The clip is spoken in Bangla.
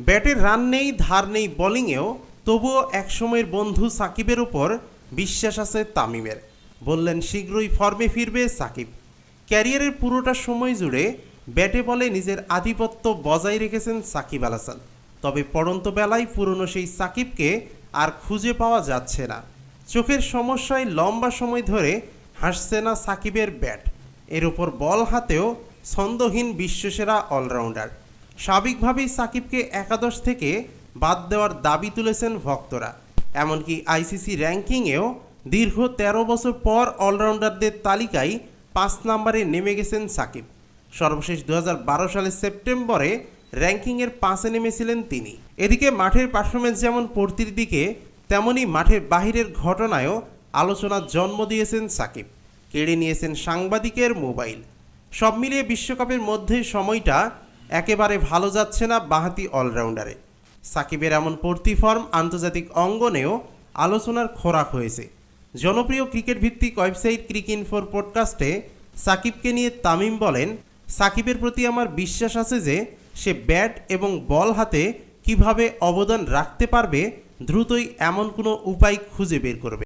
ব্যাটের রান নেই, ধার নেই বোলিংয়েও, তবুও একসময়ের বন্ধু সাকিবের ওপর বিশ্বাস আছে তামিমের। বললেন, শীঘ্রই ফর্মে ফিরবে সাকিব। ক্যারিয়ারের পুরোটা সময় জুড়ে ব্যাটে বলে নিজের আধিপত্য বজায় রেখেছেন সাকিব আল হাসান। তবে পড়ন্ত বেলায় পুরনো সেই সাকিবকে আর খুঁজে পাওয়া যাচ্ছে না। চোখের সমস্যায় লম্বা সময় ধরে হাসছে না সাকিবের ব্যাট। এর ওপর বল হাতেও ছন্দহীন বিশ্বসেরা অলরাউন্ডার। স্বাভাবিকভাবেই সাকিবকে একাদশ থেকে বাদ দেওয়ার দাবি তুলেছেন ভক্তরা। এমনকি আইসিসি র্যাঙ্কিংয়েও দীর্ঘ ১৩ বছর পর অলরাউন্ডারদের তালিকায় পাঁচ নম্বরে নেমে গেছেন সাকিব। সর্বশেষ দুহাজার বারো সালের সেপ্টেম্বরে র্যাঙ্কিংয়ের পাঁচে নেমেছিলেন তিনি। এদিকে মাঠের পারফরমেন্স যেমন পড়তির দিকে, তেমনি মাঠের বাহিরের ঘটনায়ও আলোচনার জন্ম দিয়েছেন সাকিব। কেড়ে নিয়েছেন সাংবাদিকের মোবাইল। সব মিলিয়ে বিশ্বকাপের মধ্যে সময়টা একেবারে ভালো যাচ্ছে না বাহাতি অলরাউন্ডারে। সাকিবের এমন পড়তি ফর্ম আন্তর্জাতিক অঙ্গনেও আলোচনার খোরাক হয়েছে। জনপ্রিয় ক্রিকেট ভিত্তিক ওয়েবসাইট ক্রিক ইনফোর পডকাস্টে সাকিবকে নিয়ে তামিম বলেন, সাকিবের প্রতি আমার বিশ্বাস আছে যে সে ব্যাট এবং বল হাতে কীভাবে অবদান রাখতে পারবে দ্রুতই এমন কোনো উপায় খুঁজে বের করবে।